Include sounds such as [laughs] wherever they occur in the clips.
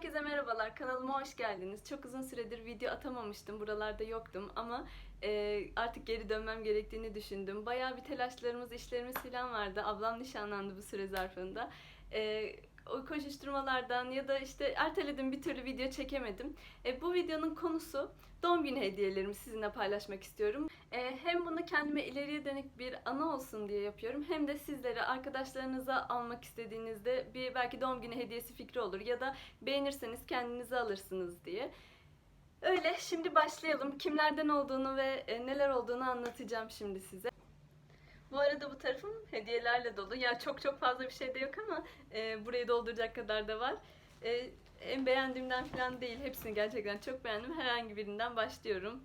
Herkese merhabalar, kanalıma hoş geldiniz. Çok uzun süredir video atamamıştım, buralarda yoktum ama e, artık geri dönmem gerektiğini düşündüm. Bayağı bir telaşlarımız, işlerimiz falan vardı. Ablam nişanlandı bu süre zarfında. E, o koşuşturmalardan ya da işte erteledim bir türlü video çekemedim. E, bu videonun konusu doğum günü hediyelerimi sizinle paylaşmak istiyorum. E, hem bunu kendime ileriye dönük bir ana olsun diye yapıyorum. Hem de sizlere arkadaşlarınıza almak istediğinizde bir belki doğum günü hediyesi fikri olur ya da beğenirseniz kendinize alırsınız diye. Öyle şimdi başlayalım. Kimlerden olduğunu ve e, neler olduğunu anlatacağım şimdi size. Bu arada bu tarafım hediyelerle dolu. Ya çok çok fazla bir şey de yok ama e, burayı dolduracak kadar da var. E, en beğendiğimden falan değil. Hepsini gerçekten çok beğendim. Herhangi birinden başlıyorum.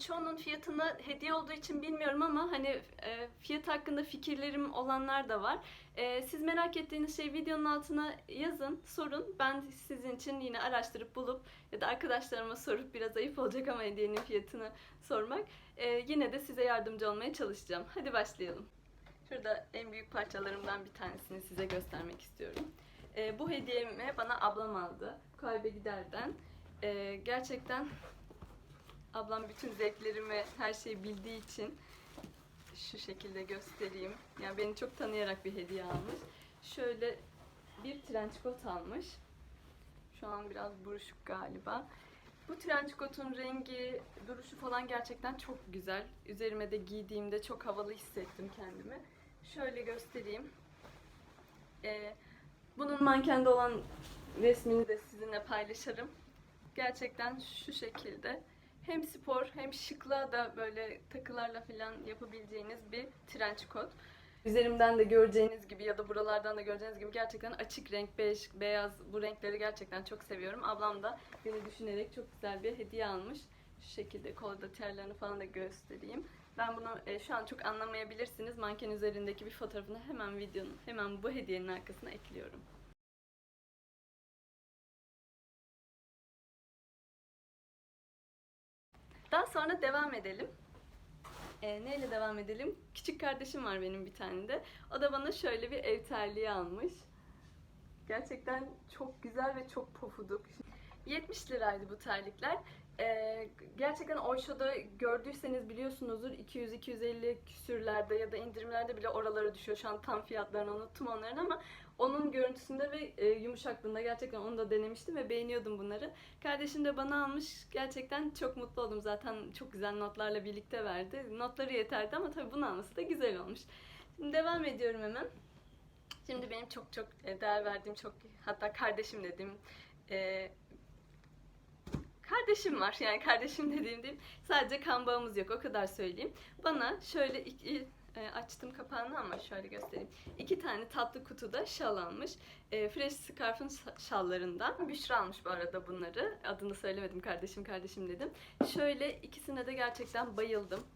Çoğunun fiyatını hediye olduğu için bilmiyorum ama hani e, fiyat hakkında fikirlerim olanlar da var. E, siz merak ettiğiniz şey videonun altına yazın, sorun. Ben sizin için yine araştırıp bulup ya da arkadaşlarıma sorup biraz ayıp olacak ama hediyenin fiyatını sormak. E, yine de size yardımcı olmaya çalışacağım. Hadi başlayalım. Şurada en büyük parçalarımdan bir tanesini size göstermek istiyorum. E, bu hediyemi bana ablam aldı. Kalbe giderden. E, gerçekten ablam bütün zevklerimi, her şeyi bildiği için şu şekilde göstereyim. Yani beni çok tanıyarak bir hediye almış. Şöyle bir trench coat almış. Şu an biraz buruşuk galiba. Bu trench coat'un rengi, duruşu falan gerçekten çok güzel. Üzerime de giydiğimde çok havalı hissettim kendimi. Şöyle göstereyim. Ee, bunun mankende olan resmini de sizinle paylaşırım. Gerçekten şu şekilde hem spor hem şıklığa da böyle takılarla falan yapabileceğiniz bir trench coat. Üzerimden de göreceğiniz gibi ya da buralardan da göreceğiniz gibi gerçekten açık renk, bej, beyaz bu renkleri gerçekten çok seviyorum. Ablam da beni düşünerek çok güzel bir hediye almış. Şu şekilde kolda terlerini falan da göstereyim. Ben bunu e, şu an çok anlamayabilirsiniz. Manken üzerindeki bir fotoğrafını hemen videonun, hemen bu hediyenin arkasına ekliyorum. Daha sonra devam edelim. E, neyle devam edelim? Küçük kardeşim var benim bir tane de. O da bana şöyle bir ev terliği almış. Gerçekten çok güzel ve çok pofuduk. 70 liraydı bu terlikler. Ee, gerçekten Oyşo'da gördüyseniz biliyorsunuzdur 200-250 küsürlerde ya da indirimlerde bile oralara düşüyor. Şu an tam fiyatlarını unuttum onların ama onun görüntüsünde ve e, yumuşaklığında gerçekten onu da denemiştim ve beğeniyordum bunları. Kardeşim de bana almış. Gerçekten çok mutlu oldum. Zaten çok güzel notlarla birlikte verdi. Notları yeterdi ama tabii bunu alması da güzel olmuş. Şimdi devam ediyorum hemen. Şimdi benim çok çok e, değer verdiğim çok hatta kardeşim dediğim e, kardeşim var. Yani kardeşim dediğim değil. Sadece kan bağımız yok. O kadar söyleyeyim. Bana şöyle iki, e, açtım kapağını ama şöyle göstereyim. İki tane tatlı kutuda şal almış. E, Fresh Scarf'ın şallarından. Büşra almış bu arada bunları. Adını söylemedim. Kardeşim kardeşim dedim. Şöyle ikisine de gerçekten bayıldım.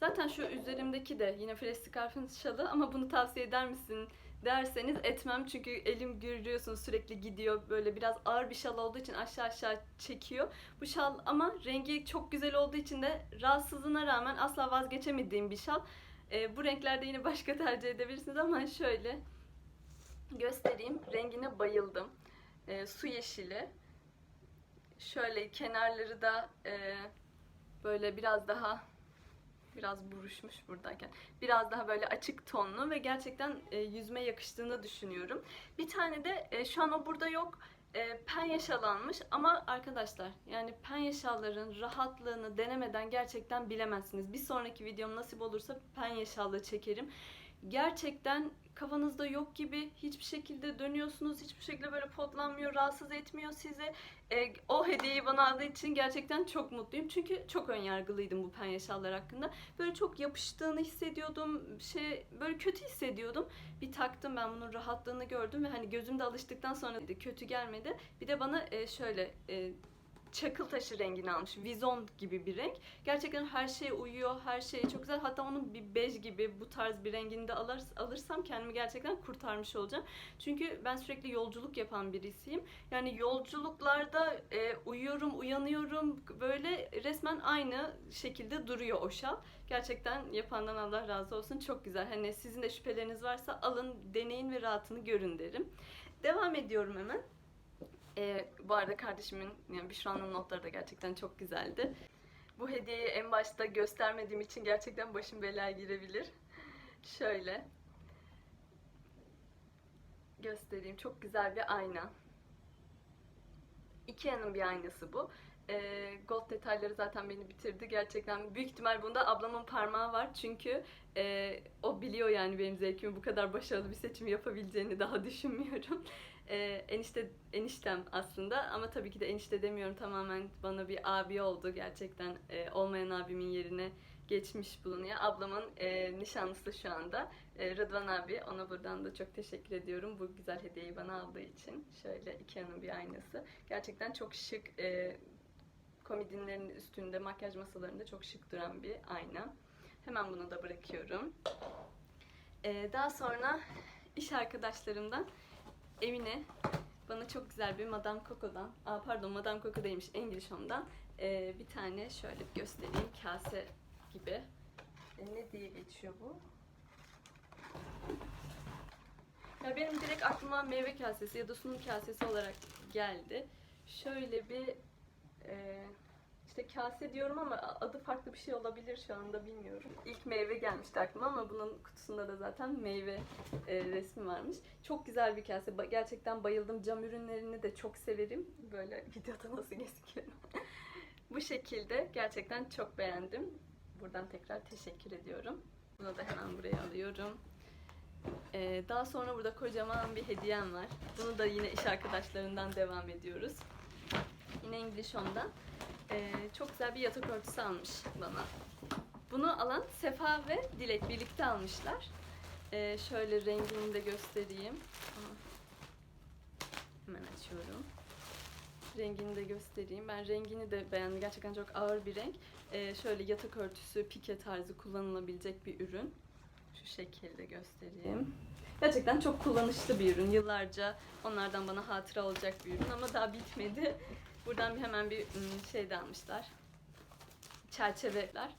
Zaten şu üzerimdeki de yine Fresh Scarf'ın şalı ama bunu tavsiye eder misin derseniz etmem çünkü elim görüyorsunuz sürekli gidiyor böyle biraz ağır bir şal olduğu için aşağı aşağı çekiyor. Bu şal ama rengi çok güzel olduğu için de rahatsızlığına rağmen asla vazgeçemediğim bir şal. Ee, bu renklerde yine başka tercih edebilirsiniz ama şöyle göstereyim. Rengine bayıldım. Ee, su yeşili. Şöyle kenarları da e, böyle biraz daha biraz buruşmuş buradayken. Biraz daha böyle açık tonlu ve gerçekten e, yüzme yakıştığını düşünüyorum. Bir tane de e, şu an o burada yok. E, penye şal almış ama arkadaşlar yani penye şalların rahatlığını denemeden gerçekten bilemezsiniz. Bir sonraki videom nasip olursa penye şallı çekerim. Gerçekten kafanızda yok gibi hiçbir şekilde dönüyorsunuz. Hiçbir şekilde böyle potlanmıyor, rahatsız etmiyor sizi. E, o hediyeyi bana aldığı için gerçekten çok mutluyum. Çünkü çok ön yargılıydım bu penye şallar hakkında. Böyle çok yapıştığını hissediyordum. Şey böyle kötü hissediyordum. Bir taktım ben bunun rahatlığını gördüm ve hani gözümde alıştıktan sonra kötü gelmedi. Bir de bana e, şöyle e, çakıl taşı rengini almış. Vizon gibi bir renk. Gerçekten her şeye uyuyor. Her şey çok güzel. Hatta onun bir bej gibi bu tarz bir rengini de alır, alırsam kendimi gerçekten kurtarmış olacağım. Çünkü ben sürekli yolculuk yapan birisiyim. Yani yolculuklarda e, uyuyorum, uyanıyorum. Böyle resmen aynı şekilde duruyor o şal. Gerçekten yapandan Allah razı olsun. Çok güzel. Hani sizin de şüpheleriniz varsa alın, deneyin ve rahatını görün derim. Devam ediyorum hemen. Bu arada kardeşimin, yani Büşra'nın notları da gerçekten çok güzeldi. Bu hediyeyi en başta göstermediğim için gerçekten başım belaya girebilir. Şöyle göstereyim. Çok güzel bir ayna. Ikea'nın bir aynası bu. Ee, gold detayları zaten beni bitirdi. Gerçekten büyük ihtimal bunda ablamın parmağı var. Çünkü e, o biliyor yani benim zevkimi bu kadar başarılı bir seçim yapabileceğini daha [laughs] düşünmüyorum. Ee, enişte eniştem aslında ama tabii ki de enişte demiyorum tamamen bana bir abi oldu gerçekten e, olmayan abimin yerine geçmiş bulunuyor. Ablamın e, nişanlısı şu anda e, Rıdvan abi. Ona buradan da çok teşekkür ediyorum bu güzel hediyeyi bana aldığı için. Şöyle Ikea'nın bir aynası. Gerçekten çok şık e, komodinlerin üstünde makyaj masalarında çok şık duran bir ayna. Hemen bunu da bırakıyorum. E, daha sonra iş arkadaşlarımdan Emine bana çok güzel bir Madame Coco'dan, aa pardon Madame Coco değilmiş English Home'dan e, bir tane şöyle göstereyim kase gibi. E, ne diye geçiyor bu? Ya benim direkt aklıma meyve kasesi ya da sunum kasesi olarak geldi. Şöyle bir e, işte kase diyorum ama adı farklı bir şey olabilir şu anda bilmiyorum. İlk meyve gelmişti aklıma ama bunun kutusunda da zaten meyve e, resmi varmış. Çok güzel bir kase. Ba- Gerçekten bayıldım. Cam ürünlerini de çok severim. Böyle videoda nasıl gözüküyorum. [laughs] Bu şekilde gerçekten çok beğendim. Buradan tekrar teşekkür ediyorum. Bunu da hemen buraya alıyorum. Ee, daha sonra burada kocaman bir hediyem var. Bunu da yine iş arkadaşlarından devam ediyoruz. Yine English Home'dan. Ee, çok güzel bir yatak örtüsü almış bana. Bunu alan Sefa ve Dilek birlikte almışlar. Ee, şöyle rengini de göstereyim. Hemen açıyorum. Rengini de göstereyim. Ben rengini de beğendim. Gerçekten çok ağır bir renk. Ee, şöyle yatak örtüsü, pike tarzı kullanılabilecek bir ürün. Şu şekilde göstereyim. Gerçekten çok kullanışlı bir ürün. Yıllarca onlardan bana hatıra olacak bir ürün ama daha bitmedi. Buradan bir hemen bir ım, şey de almışlar. Çerçeveler.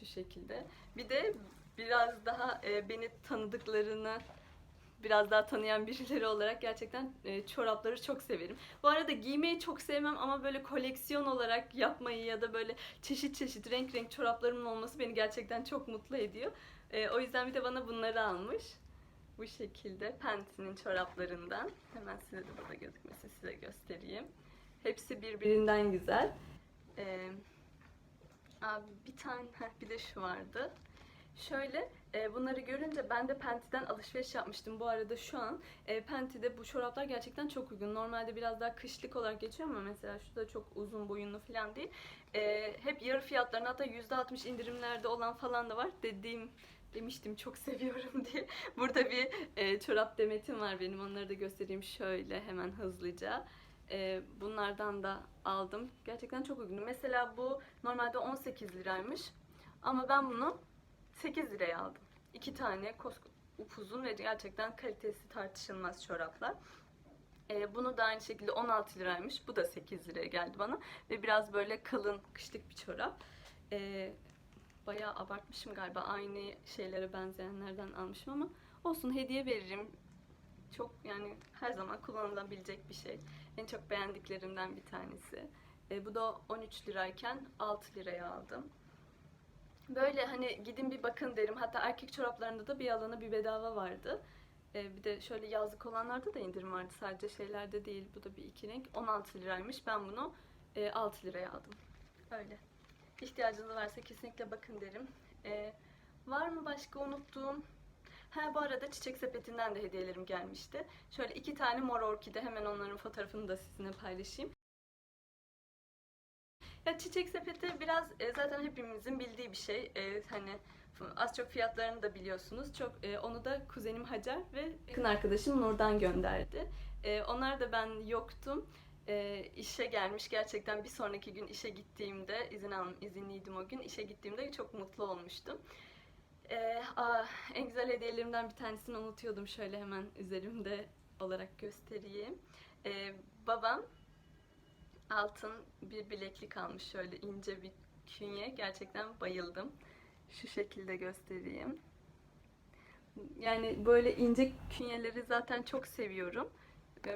Şu şekilde. Bir de biraz daha e, beni tanıdıklarını biraz daha tanıyan birileri olarak gerçekten e, çorapları çok severim. Bu arada giymeyi çok sevmem ama böyle koleksiyon olarak yapmayı ya da böyle çeşit çeşit renk renk çoraplarımın olması beni gerçekten çok mutlu ediyor. E, o yüzden bir de bana bunları almış. Bu şekilde Penti'nin çoraplarından. Hemen size de burada gözükmesi size göstereyim. Hepsi birbirinden güzel. E, abi bir tane bir de şu vardı. Şöyle e, bunları görünce ben de Penti'den alışveriş yapmıştım. Bu arada şu an e, Penti'de bu çoraplar gerçekten çok uygun. Normalde biraz daha kışlık olarak geçiyor ama mesela şu da çok uzun boyunlu falan değil. E, hep yarı fiyatlarına hatta %60 indirimlerde olan falan da var. Dediğim demiştim çok [laughs] seviyorum diye. Burada bir e, çorap demetim var benim. Onları da göstereyim şöyle hemen hızlıca. E, bunlardan da aldım. Gerçekten çok uygun. Mesela bu normalde 18 liraymış. Ama ben bunu 8 liraya aldım. İki tane upuzun ve gerçekten kalitesi tartışılmaz çoraplar. Ee, bunu da aynı şekilde 16 liraymış. Bu da 8 liraya geldi bana. Ve biraz böyle kalın kışlık bir çorap. Ee, bayağı abartmışım galiba. Aynı şeylere benzeyenlerden almışım ama olsun hediye veririm. Çok yani her zaman kullanılabilecek bir şey. En çok beğendiklerimden bir tanesi. Ee, bu da 13 lirayken 6 liraya aldım. Böyle hani gidin bir bakın derim. Hatta erkek çoraplarında da bir alana bir bedava vardı. Ee, bir de şöyle yazlık olanlarda da indirim vardı. Sadece şeylerde değil. Bu da bir iki renk. 16 liraymış. Ben bunu e, 6 liraya aldım. Öyle. İhtiyacınız varsa kesinlikle bakın derim. Ee, var mı başka unuttuğum? Ha bu arada çiçek sepetinden de hediyelerim gelmişti. Şöyle iki tane mor orkide hemen onların fotoğrafını da sizinle paylaşayım. Ya çiçek sepeti biraz e, zaten hepimizin bildiği bir şey. E, hani az çok fiyatlarını da biliyorsunuz. Çok e, onu da kuzenim Hacer ve yakın arkadaşım Nur'dan gönderdi. E, onlar da ben yoktum. E, işe gelmiş gerçekten bir sonraki gün işe gittiğimde izin alım izinliydim o gün. İşe gittiğimde çok mutlu olmuştum. Aa, en güzel hediyelerimden bir tanesini unutuyordum. Şöyle hemen üzerimde olarak göstereyim. E, babam altın bir bileklik almış şöyle ince bir künye. Gerçekten bayıldım. Şu şekilde göstereyim. Yani böyle ince künyeleri zaten çok seviyorum.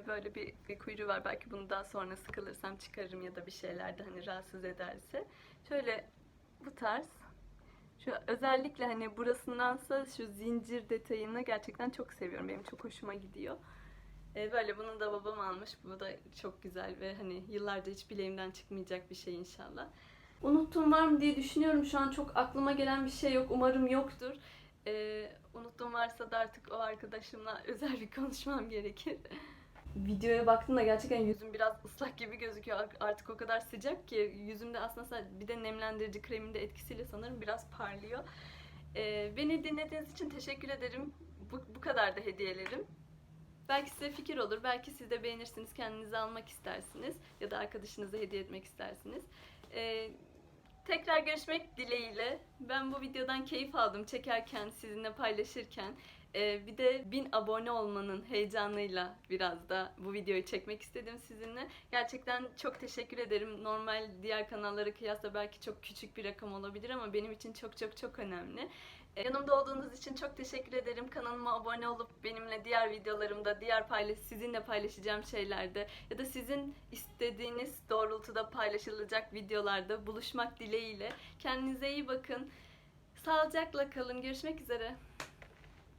Böyle bir, bir kuyruğu var. Belki bunu daha sonra sıkılırsam çıkarırım ya da bir şeylerde hani rahatsız ederse. Şöyle bu tarz. Şu özellikle hani burasındansa şu zincir detayını gerçekten çok seviyorum. Benim çok hoşuma gidiyor. Ee, böyle bunu da babam almış. Bu da çok güzel ve hani yıllarca hiç bileğimden çıkmayacak bir şey inşallah. Unuttum var mı diye düşünüyorum. Şu an çok aklıma gelen bir şey yok. Umarım yoktur. Ee, unuttum varsa da artık o arkadaşımla [laughs] özel bir konuşmam gerekir. Videoya baktığımda gerçekten yüzüm biraz ıslak gibi gözüküyor. Artık o kadar sıcak ki yüzümde aslında bir de nemlendirici kremin de etkisiyle sanırım biraz parlıyor. Ee, beni dinlediğiniz için teşekkür ederim. Bu, bu kadar da hediyelerim. Belki size fikir olur, belki siz de beğenirsiniz, kendinize almak istersiniz ya da arkadaşınıza hediye etmek istersiniz. Ee, tekrar görüşmek dileğiyle. Ben bu videodan keyif aldım çekerken, sizinle paylaşırken. Ee, bir de 1000 abone olmanın heyecanıyla biraz da bu videoyu çekmek istedim sizinle. Gerçekten çok teşekkür ederim. Normal diğer kanallara kıyasla belki çok küçük bir rakam olabilir ama benim için çok çok çok önemli. Ee, Yanımda olduğunuz için çok teşekkür ederim. Kanalıma abone olup benimle diğer videolarımda, diğer paylaş sizinle paylaşacağım şeylerde ya da sizin istediğiniz doğrultuda paylaşılacak videolarda buluşmak dileğiyle. Kendinize iyi bakın. Sağlıcakla kalın. Görüşmek üzere.